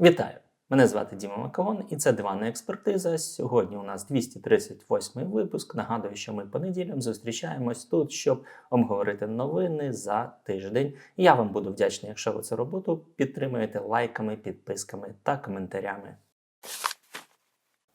Вітаю! Мене звати Діма Макагон, і це диванна експертиза. Сьогодні у нас 238 випуск. Нагадую, що ми по неділям зустрічаємось тут, щоб обговорити новини за тиждень. Я вам буду вдячний, якщо ви цю роботу підтримуєте лайками, підписками та коментарями.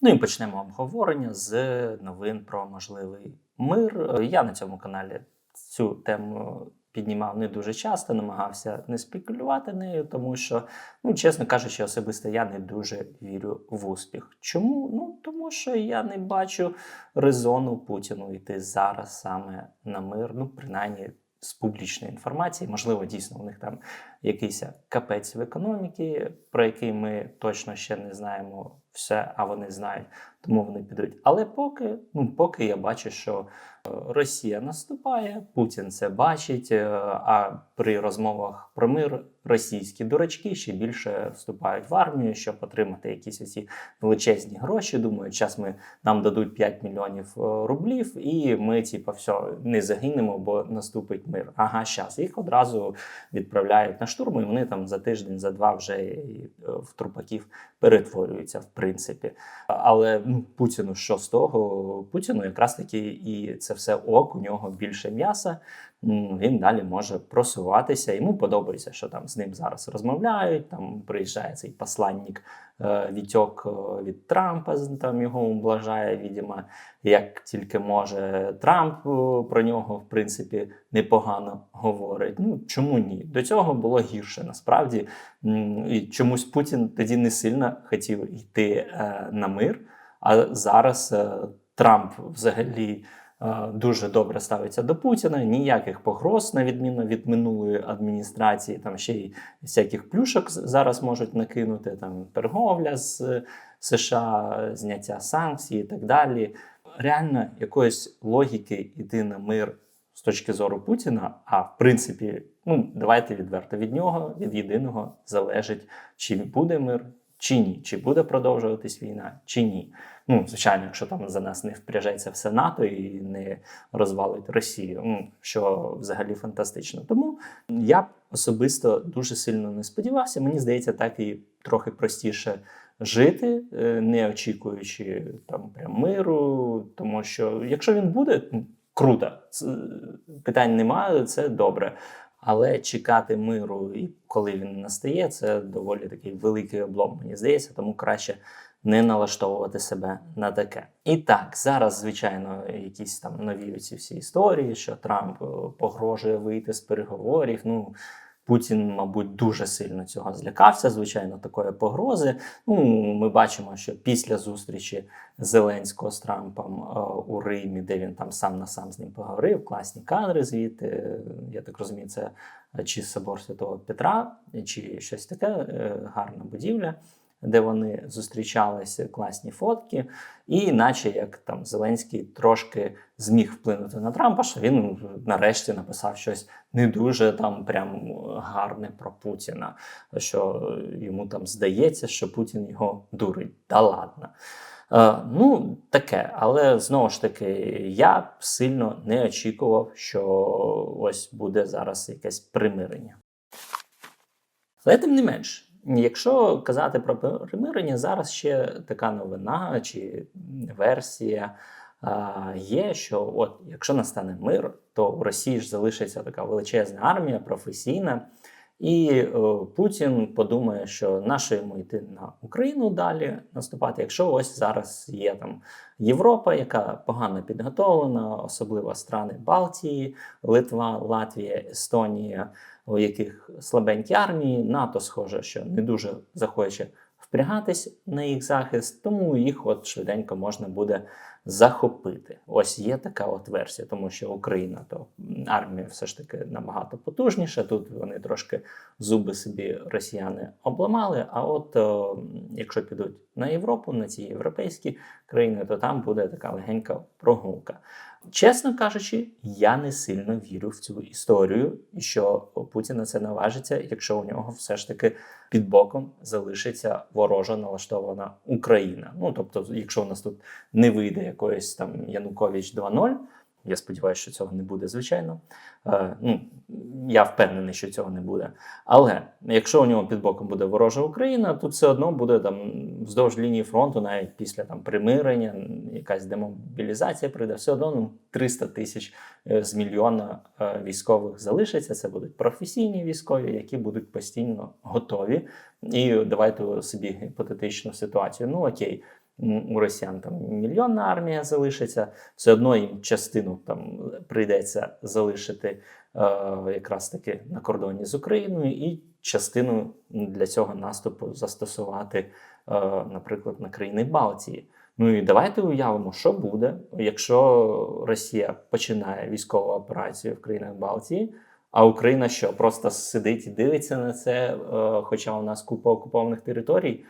Ну і почнемо обговорення з новин про можливий мир. Я на цьому каналі цю тему піднімав не дуже часто, намагався не спекулювати нею, тому що, ну, чесно кажучи, особисто я не дуже вірю в успіх. Чому? Ну тому що я не бачу резону Путіну йти зараз саме на мир, ну принаймні. З публічної інформації, можливо, дійсно у них там якийсь капець в економіки, про який ми точно ще не знаємо все, а вони знають, тому вони підуть. Але поки, ну поки я бачу, що е, Росія наступає, Путін це бачить. е, А при розмовах про мир російські дурачки ще більше вступають в армію, щоб отримати якісь оці величезні гроші. Думаю, час ми нам дадуть 5 мільйонів е, рублів, і ми, типу, все не загинемо, бо наступить мир. Ага, щас їх одразу відправляють на штурм, і вони там за тиждень, за два вже в трупаків перетворюються, в принципі. Але ну, Путіну що з того? Путіну якраз таки і це все ок, у нього більше м'яса. М, Він далі може просуватися. Йому подобається, що там з ним зараз розмовляють. Там приїжджає цей посланник е, Вітьок е, від Трампа, там його ублажає, відомо, як тільки може Трамп е, про нього, в принципі, непогано говорить. Ну чому ні? До цього було гірше насправді. І чомусь Путін тоді не сильно хотів йти на мир. А зараз Трамп взагалі дуже добре ставиться до Путіна. Ніяких погроз, на відміну від минулої адміністрації. Там ще й всяких плюшок зараз можуть накинути. Там торговля з е, США, зняття санкцій і так далі. Реально якоїсь логіки йти на мир з точки зору Путіна. А в принципі, ну давайте відверто від нього, від єдиного залежить, чи буде мир, чи ні, чи буде продовжуватись війна, чи ні. Ну, звичайно, якщо там за нас не впряжеться все НАТО і не розвалить Росію, ну, що взагалі фантастично. Тому я особисто дуже сильно не сподівався. Мені здається, так і трохи простіше жити, е, не очікуючи там прям миру. Тому що якщо він буде, круто, питань немає, це добре. Але чекати миру, і коли він настає, це доволі такий великий облом, мені здається, тому краще не налаштовувати себе на таке. І так, зараз, звичайно, якісь там нові ці всі історії, що Трамп е, погрожує вийти з переговорів. Ну Путін, мабуть, дуже сильно цього злякався. Звичайно, такої погрози. Ну, ми бачимо, що після зустрічі Зеленського з Трампом е, у Римі, де він там сам на сам з ним поговорив, класні кадри звідти. Я так розумію, це чи собор Святого Петра, чи щось таке, е, гарна будівля. Де вони зустрічалися, класні фотки, і наче як там Зеленський трошки зміг вплинути на Трампа, що він нарешті написав щось не дуже там прям гарне про Путіна, що йому там здається, що Путін його дурить. Та ладно. Е, ну, таке, але знову ж таки, я сильно не очікував, що ось буде зараз якесь примирення. Але тим не менш, якщо казати про примирення, зараз ще така новина чи версія є, що от якщо настане мир, то у Росії ж залишиться така величезна армія, професійна. І е, Путін подумає, що нащо йому йти на Україну далі наступати, якщо ось зараз є там Європа, яка погано підготовлена, особливо страни Балтії, Литва, Латвія, Естонія, у яких слабенькі армії, НАТО схоже, що не дуже захоче впрягатись на їх захист, тому їх от швиденько можна буде захопити. Ось є така от версія, тому що Україна то армія все ж таки набагато потужніша. Тут вони трошки зуби собі росіяни обламали. А от о, якщо підуть на Європу, на ці європейські країни, то там буде така легенька прогулка. Чесно кажучи, я не сильно вірю в цю історію, що Путін на це наважиться, якщо у нього все ж таки під боком залишиться ворожо налаштована Україна. Ну тобто, якщо у нас тут не вийде якоїсь там Янукович 2.0, Я сподіваюся, що цього не буде, звичайно. Е, ну, я впевнений, що цього не буде. Але якщо у нього під боком буде ворожа Україна, то все одно буде там вздовж лінії фронту, навіть після там примирення, якась демобілізація прийде, все одно ну, 300 тисяч е, з мільйона е, військових залишиться. Це будуть професійні військові, які будуть постійно готові. І давайте собі гіпотетичну ситуацію. Ну окей, у росіян там мільйонна армія залишиться, все одно їм частину там прийдеться залишити е, якраз таки на кордоні з Україною, і частину для цього наступу застосувати, е, наприклад, на країни Балтії. Ну і давайте уявимо, що буде, якщо Росія починає військову операцію в країнах Балтії. А Україна що просто сидить і дивиться на це, е, хоча у нас купа окупованих територій.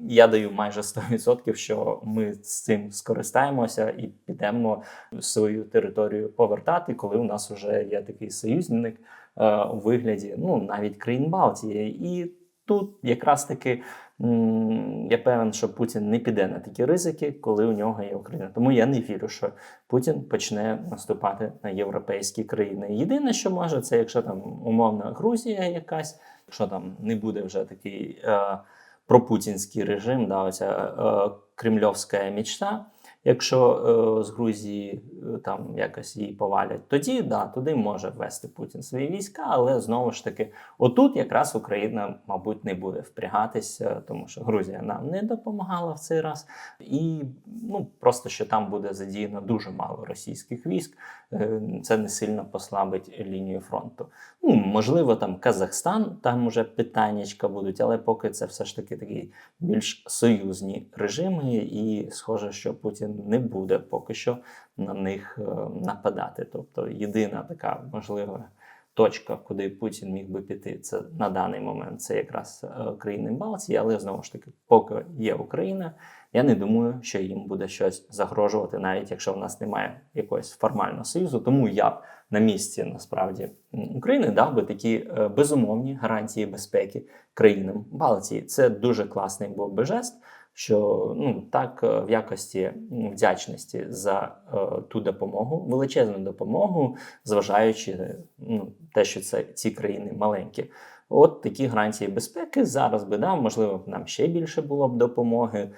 Я даю майже 100%, що ми з цим скористаємося і підемо свою територію повертати, коли у нас вже є такий союзник е, у вигляді ну навіть країн Балтії. І тут якраз таки м, я певен, що Путін не піде на такі ризики, коли у нього є Україна. Тому я не вірю, що Путін почне наступати на європейські країни. Єдине, що може, це якщо там умовна Грузія якась, якщо там не буде вже такий е, пропутінський режим, да, оця е, кремльовська мічта. Якщо е, з Грузії е, там якось її повалять, тоді да, туди може ввести Путін свої війська, але знову ж таки, отут якраз Україна, мабуть, не буде впрягатися, тому що Грузія нам не допомагала в цей раз, і ну просто що там буде задіяно дуже мало російських військ, е, це не сильно послабить лінію фронту. Ну, можливо, там Казахстан, там уже питаннячка будуть, але поки це все ж таки такі більш союзні режими, і схоже, що Путін не буде поки що на них е, нападати. Тобто єдина така можлива точка, куди Путін міг би піти, це на даний момент це якраз е, країни Балтії, але знову ж таки, поки є Україна, я не думаю, що їм буде щось загрожувати, навіть якщо в нас немає якогось формального союзу. Тому я б на місці насправді України дав би такі е, безумовні гарантії безпеки країнам Балтії. Це дуже класний був би жест. Що ну так е, в якості вдячності за е, ту допомогу, величезну допомогу, зважаючи ну, те, що це ці країни маленькі. От такі гарантії безпеки зараз би дав, можливо, нам ще більше було б допомоги.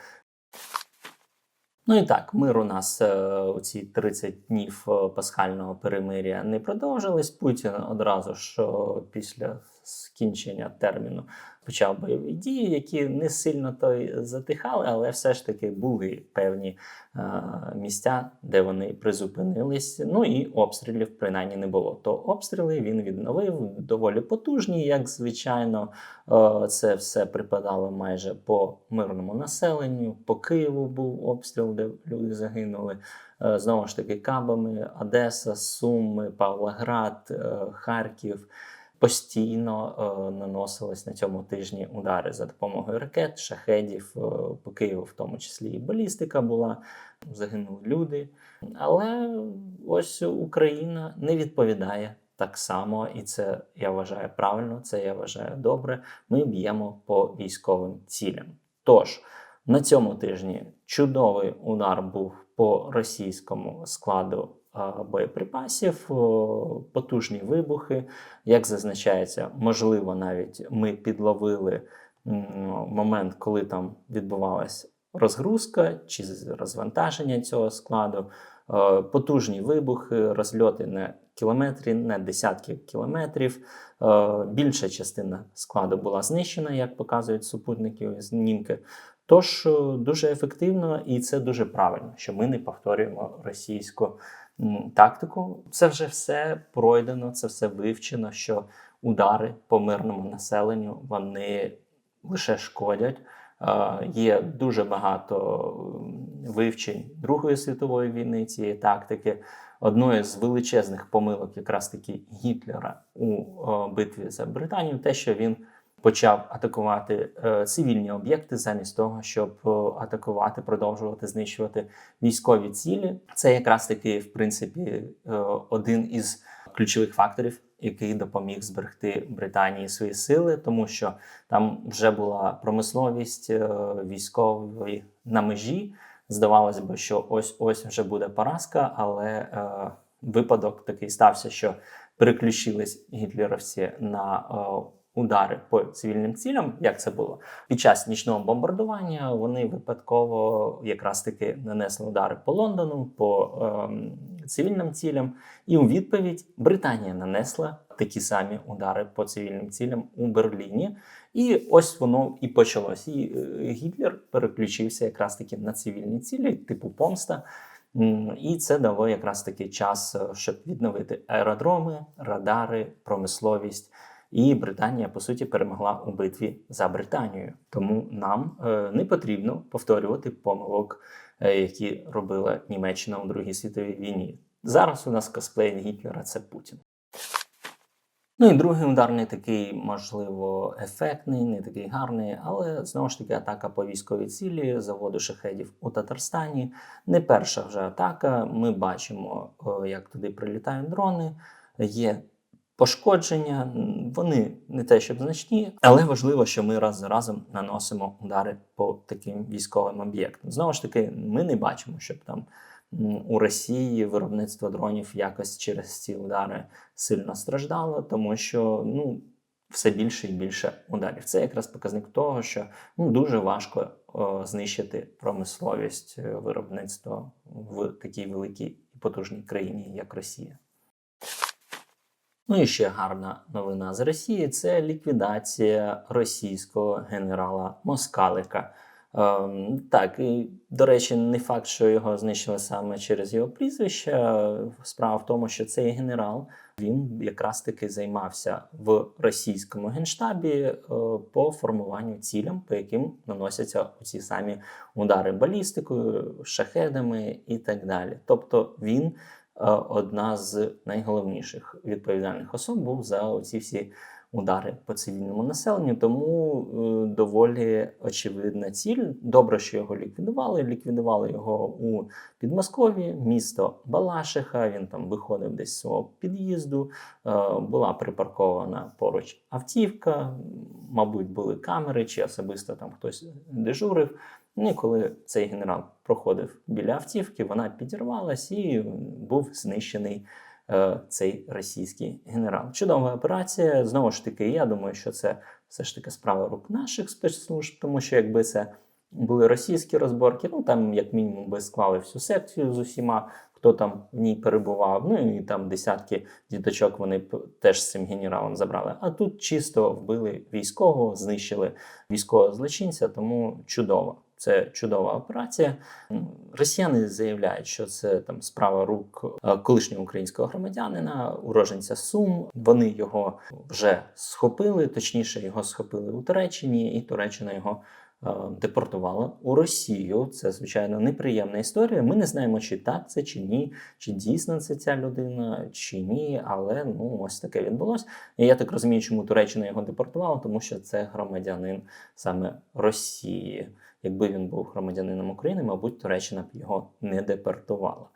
Ну і так, мир у нас е, у ці 30 днів е, пасхального перемиря не продовжились. Путін одразу ж після скінчення терміну почав бойові дії, які не сильно то затихали, але все ж таки були певні е, місця, де вони призупинились. Ну і обстрілів принаймні не було. То обстріли він відновив доволі потужні, як звичайно. Е, Це все припадало майже по мирному населенню. По Києву був обстріл, де люди загинули. Е, Знову ж таки, кабами, Одеса, Суми, Павлоград, Харків. Постійно е, наносились на цьому тижні удари за допомогою ракет, шахедів е, по Києву, в тому числі і балістика була, загинули люди. Але ось Україна не відповідає так само, і це я вважаю правильно, це я вважаю добре. Ми б'ємо по військовим цілям. Тож на цьому тижні чудовий удар був по російському складу боєприпасів, потужні вибухи. Як зазначається, можливо, навіть ми підловили момент, коли там відбувалась розгрузка чи розвантаження цього складу. Потужні вибухи, розльоти на кілометрі, на десятки кілометрів. Більша частина складу була знищена, як показують супутники знімки. Тож дуже ефективно, і це дуже правильно, що ми не повторюємо російську тактику. Це вже все пройдено, це все вивчено, що удари по мирному населенню вони лише шкодять. Є дуже багато вивчень Другої світової війни цієї тактики. Одною з величезних помилок, якраз таки Гітлера у битві за Британію, те, що він почав атакувати е, цивільні об'єкти замість того, щоб е, атакувати, продовжувати знищувати військові цілі. Це якраз таки, в принципі, е, один із ключових факторів, який допоміг зберегти Британії свої сили, тому що там вже була промисловість військової на межі. Здавалось би, що ось ось вже буде поразка, але е, випадок такий стався, що переключились гітлерівці на удари по цивільним цілям. Як це було під час нічного бомбардування? Вони випадково якраз таки нанесли удари по Лондону, по ем, цивільним цілям, і у відповідь Британія нанесла такі самі удари по цивільним цілям у Берліні. І ось воно і почалось. І е, Гітлер переключився якраз таки на цивільні цілі, типу помста. І це дало якраз таки час, е, щоб відновити аеродроми, радари, промисловість. І Британія по суті перемогла у битві за Британію. Тому нам е, не потрібно повторювати помилок, е, які робила Німеччина у Другій світовій війні. Зараз у нас косплей Гітлера це Путін. Ну і другий удар не такий, можливо, ефектний, не такий гарний, але знову ж таки атака по військовій цілі заводу шахедів у Татарстані. Не перша вже атака. Ми бачимо, як туди прилітають дрони. Є пошкодження, вони не те, щоб значні, але важливо, що ми раз за разом наносимо удари по таким військовим об'єктам. Знову ж таки, ми не бачимо, щоб там у Росії виробництво дронів якось через ці удари сильно страждало, тому що ну. Все більше і більше ударів. Це якраз показник того, що ну, дуже важко о, знищити промисловість е, виробництва в такій великій і потужній країні, як Росія. Ну і ще гарна новина з Росії це ліквідація російського генерала Москалика. Ем, так, і до речі, не факт, що його знищили саме через його прізвище. Справа в тому, що цей генерал він якраз таки займався в російському генштабі е, по формуванню цілям, по яким наносяться ці самі удари балістикою, шахедами і так далі. Тобто він одна з найголовніших відповідальних особ був за ці всі удари по цивільному населенню. Тому е, доволі очевидна ціль. Добре, що його ліквідували. Ліквідували його у Підмосков'ї, місто Балашиха. Він там виходив десь з свого під'їзду. Е, була припаркована поруч автівка. Мабуть, були камери, чи особисто там хтось дежурив. Ну і коли цей генерал проходив біля автівки, вона підірвалась і був знищений е, цей російський генерал. Чудова операція. Знову ж таки, я думаю, що це все ж таки справа рук наших спецслужб, тому що якби це були російські розборки, ну там як мінімум би склали всю секцію з усіма, хто там в ній перебував. Ну і там десятки діточок вони теж з цим генералом забрали. А тут чисто вбили військового, знищили військового злочинця, тому чудово. Це чудова операція. Росіяни заявляють, що це там справа рук е, колишнього українського громадянина, уроженця Сум. Вони його вже схопили, точніше, його схопили у Туреччині, і Туреччина його е, депортувала у Росію. Це звичайно неприємна історія. Ми не знаємо, чи так це, чи ні, чи дійсно це ця людина, чи ні. Але ну ось таке відбулося. І я так розумію, чому Туреччина його депортувала, тому що це громадянин саме Росії. Якби він був громадянином України, мабуть, Туреччина б його не депортувала.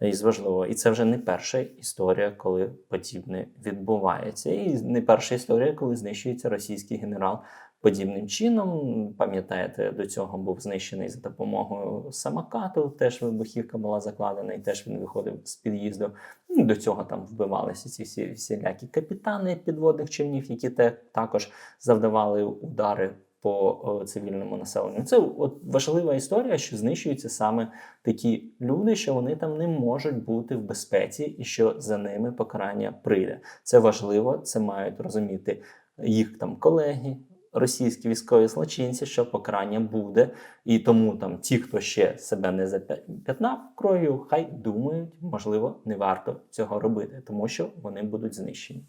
І з важливо, і це вже не перша історія, коли подібне відбувається. І не перша історія, коли знищується російський генерал подібним чином. Пам'ятаєте, до цього був знищений за допомогою самокату. Теж вибухівка була закладена, і теж він виходив з під'їзду. Ну, До цього там вбивалися ці всі всілякі капітани підводних човнів, які те також завдавали удари по цивільному населенню. Це от важлива історія, що знищуються саме такі люди, що вони там не можуть бути в безпеці, і що за ними покарання прийде. Це важливо, це мають розуміти їх там колеги. Російські військові злочинці, що покарання буде, і тому там ті, хто ще себе не зап'ятнав кров'ю, хай думають, можливо, не варто цього робити, тому що вони будуть знищені.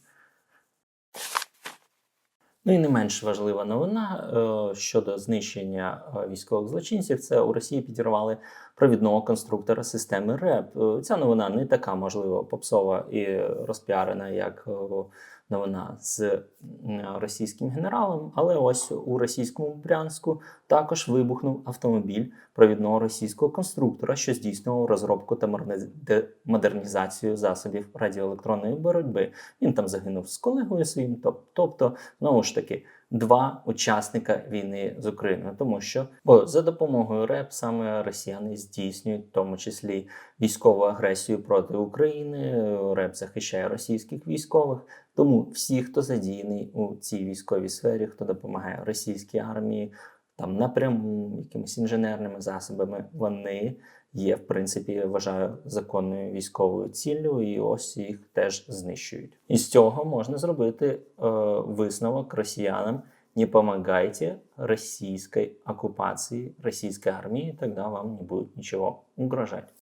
Ну і не менш важлива новина е, щодо знищення е, військових злочинців. Це у Росії підірвали провідного конструктора системи РЕП. Е, Ця новина не така, можливо, попсова і розпіарена, як новина з російським генералом. Але ось у російському Брянську також вибухнув автомобіль провідного російського конструктора, що здійснював розробку та модернізацію засобів радіоелектронної боротьби. Він там загинув з колегою своїм. Тобто, знову ж таки, два учасника війни з Україною, тому що бо за допомогою РЕП саме росіяни здійснюють в тому числі військову агресію проти України. РЕП захищає російських військових. Тому всі, хто задіяний у цій військовій сфері, хто допомагає російській армії, там напряму якимись інженерними засобами, вони є, в принципі, вважаю, законною військовою ціллю, і ось їх теж знищують. І з цього можна зробити е, висновок росіянам. Не помогайте российской оккупации, российской армии, тогда вам не будет ничего угрожать.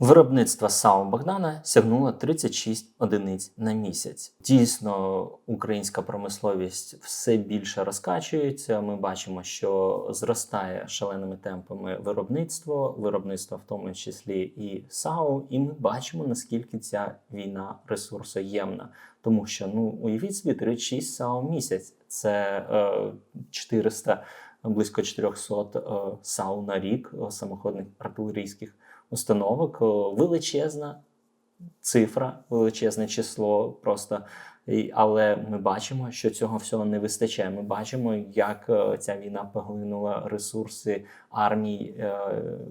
Виробництво САУ Богдана сягнуло 36 одиниць на місяць. Дійсно, українська промисловість все більше розкачується. Ми бачимо, що зростає шаленими темпами виробництво, виробництво в тому числі і САУ. І ми бачимо наскільки ця війна ресурсоємна, тому що ну уявіть собі 36 САУ місяць. Це е, 400, близько 400 е, САУ на рік самоходних артилерійських установок величезна цифра, величезне число просто. Але ми бачимо, що цього всього не вистачає. Ми бачимо, як е, ця війна поглинула ресурси армій е,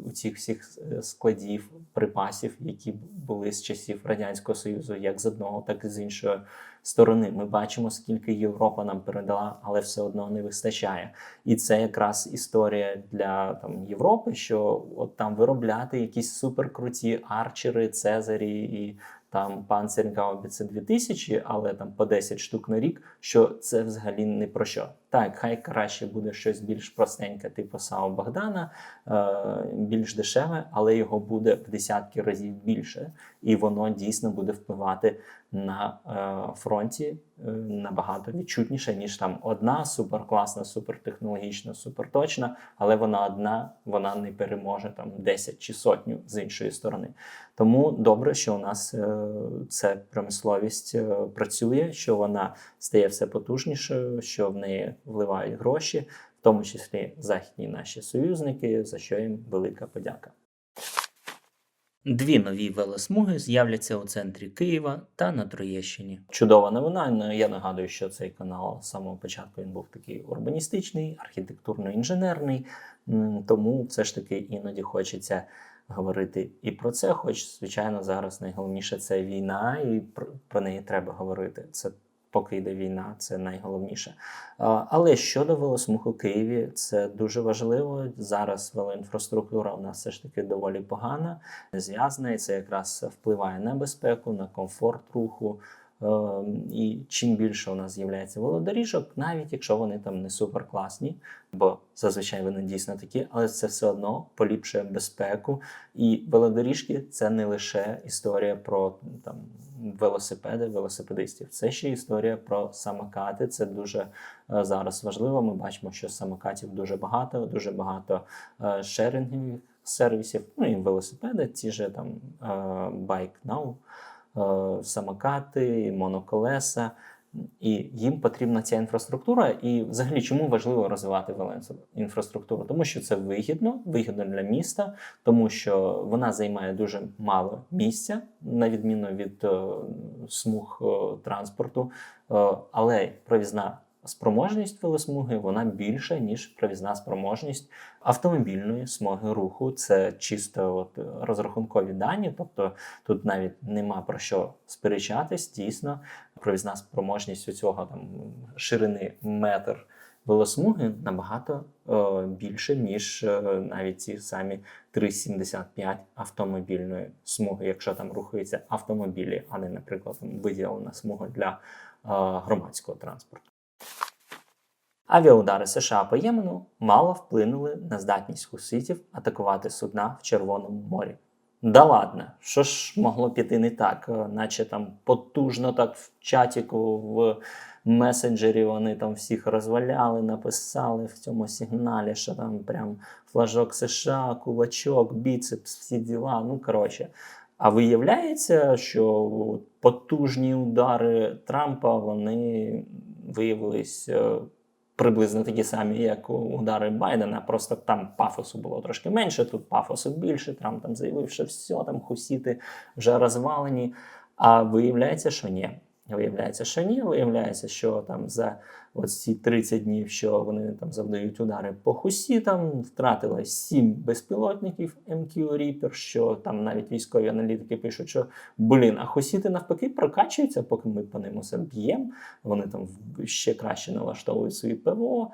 у цих всіх е, складів, припасів, які були з часів Радянського Союзу, як з одного, так і з іншої сторони. Ми бачимо, скільки Європа нам передала, але все одно не вистачає. І це якраз історія для там Європи, що от там виробляти якісь суперкруті арчери, цезарі і там панцергаубіце 2000, але там по 10 штук на рік, що це взагалі не про що. Так, хай краще буде щось більш простеньке, типу САУ Богдана, е, більш дешеве, але його буде в десятки разів більше, і воно дійсно буде впливати на е, фронті е, набагато відчутніше, ніж там одна суперкласна, супертехнологічна, суперточна, але вона одна, вона не переможе там 10 чи сотню з іншої сторони. Тому добре, що у нас ця промисловість працює, що вона стає все потужнішою, що в неї вливають гроші, в тому числі західні наші союзники, за що їм велика подяка. Дві нові велосмуги з'являться у центрі Києва та на Троєщині. Чудова новина. Ну, Я нагадую, що цей канал з самого початку він був такий урбаністичний, архітектурно-інженерний. Тому все ж таки іноді хочеться говорити і про це. Хоч, звичайно, зараз найголовніше це війна, і про, про неї треба говорити. Це поки йде війна, це найголовніше. Але щодо велосмуг у Києві, це дуже важливо. Зараз велоінфраструктура у нас все ж таки доволі погана, зв'язана, і це якраз впливає на безпеку, на комфорт руху. Ем, І чим більше у нас з'являється велодоріжок, навіть якщо вони там не суперкласні, бо зазвичай вони дійсно такі, але це все одно поліпшує безпеку. І велодоріжки це не лише історія про там велосипеди, велосипедистів. Це ще історія про самокати. Це дуже е, зараз важливо. Ми бачимо, що самокатів дуже багато, дуже багато шерингів сервісів. Ну і велосипеди, ті же там е, Bike Now, е, самокати, моноколеса. І їм потрібна ця інфраструктура. І взагалі, чому важливо розвивати велоінфраструктуру? Тому що це вигідно, вигідно для міста, тому що вона займає дуже мало місця, на відміну від е, смуг е, транспорту, Е, але провізна. Спроможність велосмуги вона більша ніж провізна спроможність автомобільної смуги руху. Це чисто от розрахункові дані, тобто тут навіть нема про що сперечатись. Дійсно, провізна спроможність у цього там ширини метр велосмуги набагато е, більше, ніж е, навіть ці самі 3,75 автомобільної смуги, якщо там рухаються автомобілі, а не, наприклад, виділена смуга для е, громадського транспорту. Авіаудари США по Ємену мало вплинули на здатність хуситів атакувати судна в Червоному морі. Да ладно, що ж могло піти не так, наче там потужно так в чатіку, в месенджері вони там всіх розваляли, написали в цьому сигналі, що там прям флажок США, кулачок, біцепс, всі діла. Ну коротше. А виявляється, що потужні удари Трампа вони виявились е, приблизно такі самі, як удари Байдена. Просто там пафосу було трошки менше, тут пафосу більше. Трамп там заявив, що все там хусіти вже розвалені. А виявляється, що ні. Виявляється, що ні. Виявляється, що там за ці 30 днів, що вони там завдають удари по хусітам, втратили 7 безпілотників MQ Reaper, що там навіть військові аналітики пишуть, що блін, а хусіти навпаки прокачуються, поки ми по ним усе б'ємо. Вони там ще краще налаштовують свої ПВО.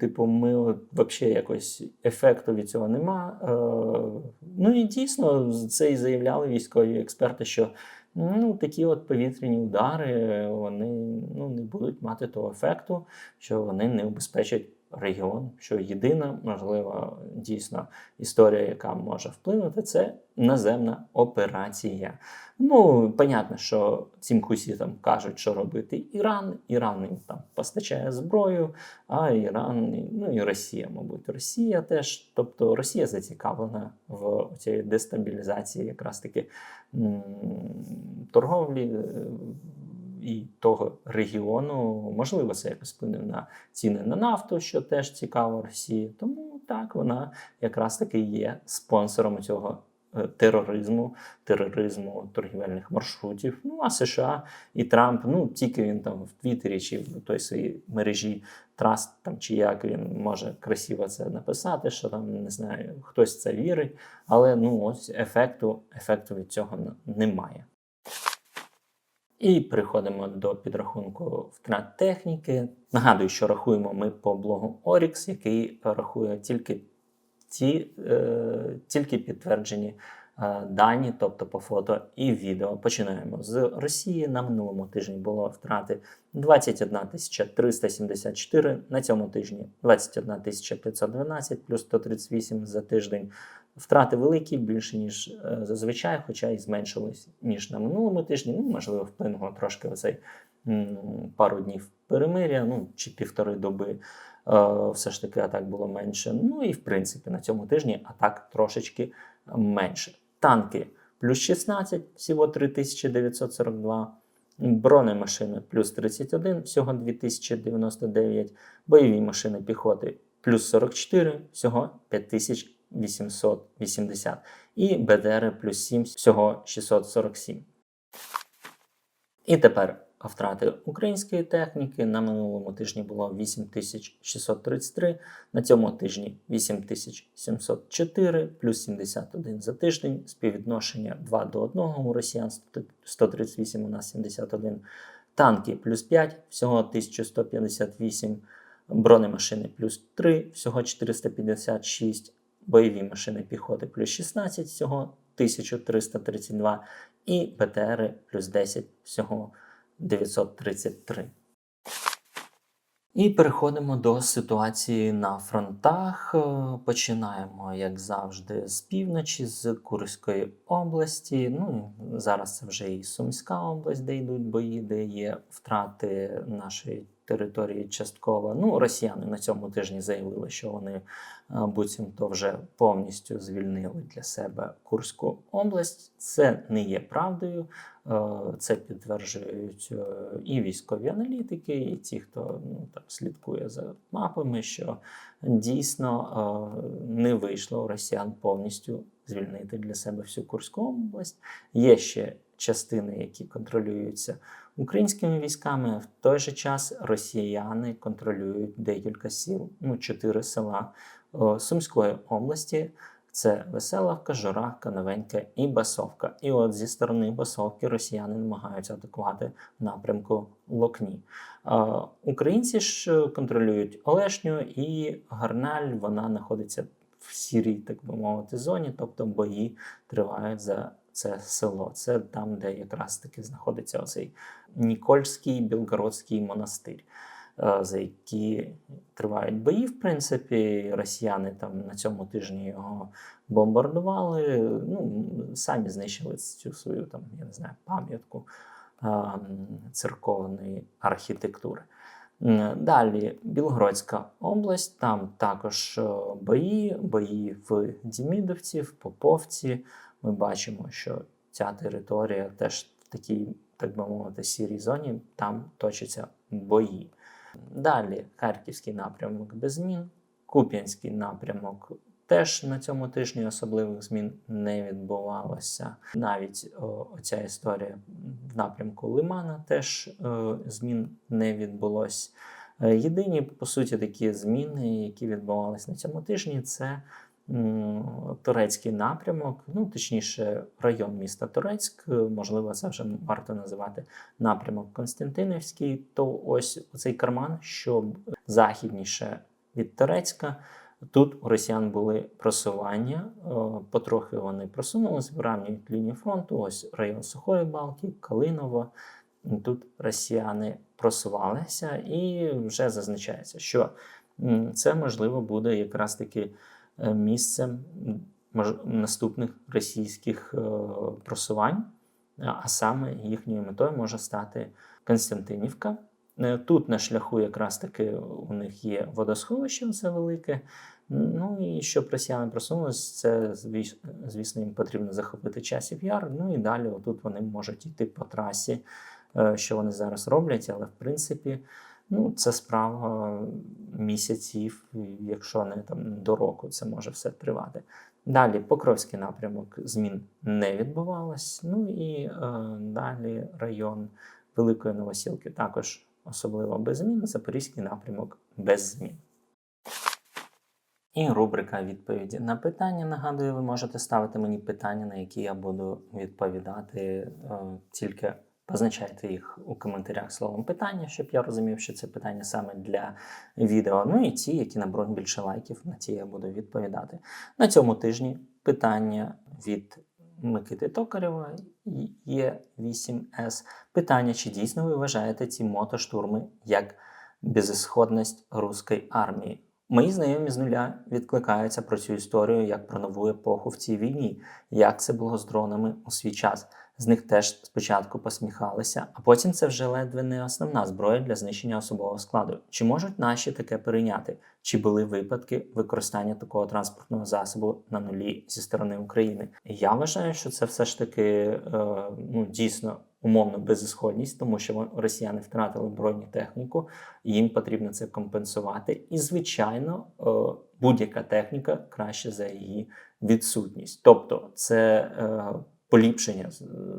Типу, ми от, взагалі якось ефекту від цього нема. Е, Ну і дійсно це і заявляли військові експерти, що ну, такі от повітряні удари вони ну, не будуть мати того ефекту, що вони не убезпечать регіон. Що єдина, можливо, дійсно історія, яка може вплинути, це наземна операція. Ну, понятно, що цим хусітам кажуть, що робити Іран. Іран їм там постачає зброю, а Іран, ну і Росія, мабуть, Росія теж. Тобто Росія зацікавлена в цій дестабілізації якраз таки торговлі і того регіону. Можливо, це якось вплине на ціни на нафту, що теж цікаво Росії. Тому так вона якраз таки є спонсором цього. е, Тероризму, тероризму торгівельних маршрутів. Ну а США і Трамп, ну тільки він там в Твіттері чи в той своїй мережі Траст там чи як він може красиво це написати, що там не знаю, хтось це вірить, але ну ось ефекту, ефекту від цього немає. І переходимо до підрахунку втрат техніки. Нагадую, що рахуємо ми по блогу Orix, який рахує тільки ті, е, тільки підтверджені е, дані, тобто по фото і відео. Починаємо з Росії. На минулому тижні було втрати 21 374, на цьому тижні 21 512, плюс 138 за тиждень. Втрати великі, більше, ніж е, зазвичай, хоча і зменшились, ніж на минулому тижні. Ну, можливо, вплинуло трошки оцей пару днів перемиря, ну чи півтори доби. Е, все ж таки атак було менше. Ну і в принципі на цьому тижні атак трошечки менше. Танки плюс 16, всього 3942. Бронемашини плюс 31, всього 2099, бойові машини піхоти плюс 44, всього 5880 і БДР плюс 7, всього 647. І тепер втрати української техніки. На минулому тижні було 8633, на цьому тижні 8704, плюс 71 за тиждень, співвідношення 2 до 1 у росіян 138, у нас 71. Танки плюс 5, всього 1158, бронемашини плюс 3, всього 456, бойові машини піхоти плюс 16, всього 1332 і БТРи плюс 10, всього 933. І переходимо до ситуації на фронтах. Е, Починаємо, як завжди, з півночі, з Курської області. Ну, зараз це вже і Сумська область, де йдуть бої, де є втрати нашої території частково. Ну, росіяни на цьому тижні заявили, що вони е, буцімто вже повністю звільнили для себе Курську область. Це не є правдою. Е, Це підтверджують е, і військові аналітики, і ті, хто ну, там, слідкує за мапами, що дійсно не вийшло у росіян повністю звільнити для себе всю Курську область. Є ще частини, які контролюються українськими військами. В той же час росіяни контролюють декілька сіл, ну чотири села е, Сумської області. Це Веселавка, Журавка, Новенька і Басовка. І от зі сторони Басовки росіяни намагаються атакувати в напрямку Локні. Е, Українці ж контролюють Олешню і Гарналь. Вона знаходиться в сірій, так би мовити, зоні, тобто бої тривають за це село. Це там, де якраз таки знаходиться оцей Нікольський Білгородський монастир, е, за які тривають бої. В принципі, росіяни там на цьому тижні його бомбардували. Ну, самі знищили цю свою там, я не знаю, пам'ятку е, церковної архітектури. Далі Білгородська область, там також е, бої, бої в Дімідовці, в Поповці. Ми бачимо, що ця територія теж в такій, так би мовити, сірій зоні, там точаться бої. Далі Харківський напрямок без змін, Куп'янський напрямок теж на цьому тижні особливих змін не відбувалося. Навіть о, оця історія в напрямку Лимана теж е, змін не відбулось. Е, Єдині, по суті, такі зміни, які відбувалися на цьому тижні, це турецький напрямок, ну точніше, район міста Турецьк. Можливо, це вже варто називати напрямок Константинівський. То ось цей карман, що західніше від Турецька. Тут у росіян були просування, е, потрохи вони просунулися, вирівнюють лінію фронту. Ось район Сухої Балки, Калиново. Тут росіяни просувалися, і вже зазначається, що це можливо буде якраз таки місцем наступних російських е, просувань, а а саме їхньою метою може стати Константинівка. Е, Тут на шляху якраз таки у них є водосховище, це велике. Ну і щоб росіяни просунулися, це звісно, їм потрібно захопити часів яр. Ну і далі отут вони можуть йти по трасі, е, що вони зараз роблять, але в принципі. Ну, це справа місяців, якщо не там до року, це може все тривати. Далі Покровський напрямок змін не відбувалось. Ну і е, далі район Великої Новосілки також особливо без змін. Запорізький напрямок без змін. І рубрика відповіді на питання. Нагадую, ви можете ставити мені питання, на які я буду відповідати. е, Тільки позначайте їх у коментарях словом питання, щоб я розумів, що це питання саме для відео. Ну і ті, які наберуть більше лайків, на ті я буду відповідати. На цьому тижні питання від Микити Токарєва є 8С. Питання: чи дійсно ви вважаєте ці мотоштурми як безісходність руської армії? Мої знайомі з нуля відкликаються про цю історію як про нову епоху в цій війні, як це було з дронами у свій час. З них теж спочатку посміхалися, а потім це вже ледве не основна зброя для знищення особового складу. Чи можуть наші таке перейняти? Чи були випадки використання такого транспортного засобу на нулі зі сторони України? Я вважаю, що це все ж таки е, ну дійсно умовно безісходність, тому що росіяни втратили бронетехніку, і їм потрібно це компенсувати. І, звичайно, е, будь-яка техніка краще за її відсутність. Тобто, це е, поліпшення.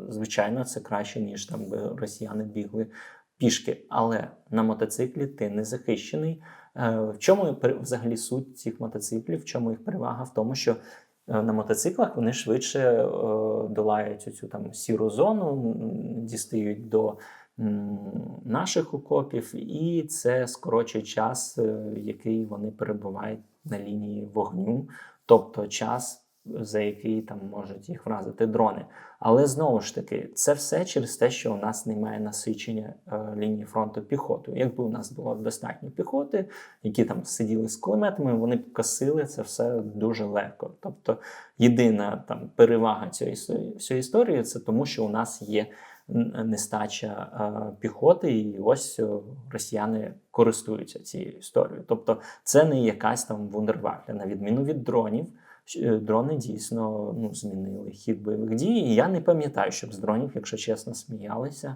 Звичайно, це краще, ніж там би росіяни бігли пішки. Але на мотоциклі ти не захищений. Е, В чому взагалі суть цих мотоциклів? В чому їх перевага? В тому, що е, на мотоциклах вони швидше е, долають цю там сіру зону, дістають до наших окопів, і це скорочує час, який вони перебувають на лінії вогню, тобто час, за який там можуть їх вразити дрони. Але знову ж таки, це все через те, що у нас немає насичення е, лінії фронту піхотою. Якби у нас було достатньо піхоти, які там сиділи з кулеметами, вони б косили це все дуже легко. Тобто, єдина там перевага цієї всієї історії це тому, що у нас є нестача е, піхоти, і ось е, росіяни користуються цією історією. Тобто, це не якась там вундервафля, на відміну від дронів. Е, Дрони дійсно ну, змінили хід бойових дій. Я не пам'ятаю, щоб з дронів, якщо чесно, сміялися.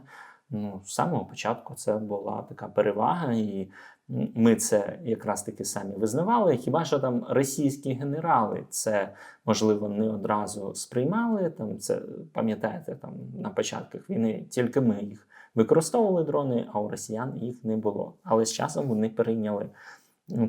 Ну, з самого початку це була така перевага, і ми це якраз таки самі визнавали. Хіба що там російські генерали це можливо не одразу сприймали. Там це пам'ятаєте, там на початках війни тільки ми їх використовували дрони, а у росіян їх не було. Але з часом вони перейняли.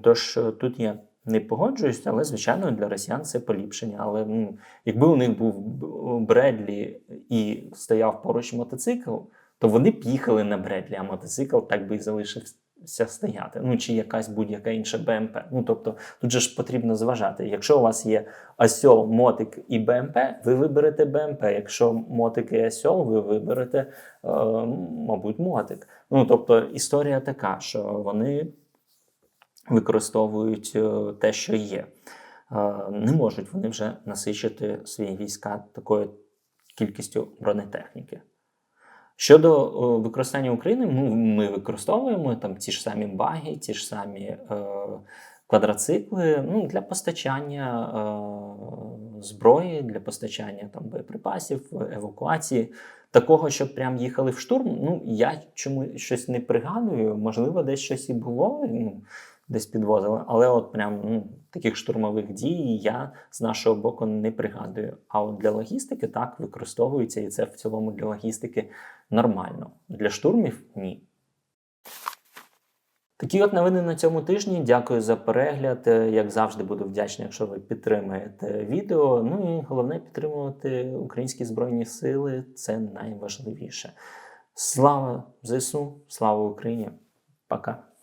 Тож е, тут я не погоджуюсь, але звичайно для росіян це поліпшення. Але ну, якби у них був Бредлі і стояв поруч мотоцикл, то вони б їхали на Бредлі, а мотоцикл так би і залишився стояти. Ну чи якась будь-яка інша БМП. Ну тобто тут же ж потрібно зважати. Якщо у вас є осьол, мотик і БМП, ви виберете БМП. Якщо мотик і осьол, ви виберете, е, мабуть, мотик. Ну тобто історія така, що вони використовують е, те, що є. Е, Не можуть вони вже насичити свої війська такою кількістю бронетехніки. Щодо е, використання України, ну, ми використовуємо там ті ж самі баги, ті ж самі квадроцикли ну, для постачання зброї, для постачання там, боєприпасів, евакуації. Такого, щоб прям їхали в штурм, ну я чому щось не пригадую, можливо, десь щось і було. Ну, десь підвозили. Але от прям ну, таких штурмових дій я з нашого боку не пригадую. А от для логістики так використовується, і це в цілому для логістики нормально. Для штурмів ні. Такі от новини на цьому тижні. Дякую за перегляд. Е, Як завжди, буду вдячний, якщо ви підтримаєте відео. Ну і головне підтримувати українські збройні сили. Це найважливіше. Слава ЗСУ, слава Україні! Пока.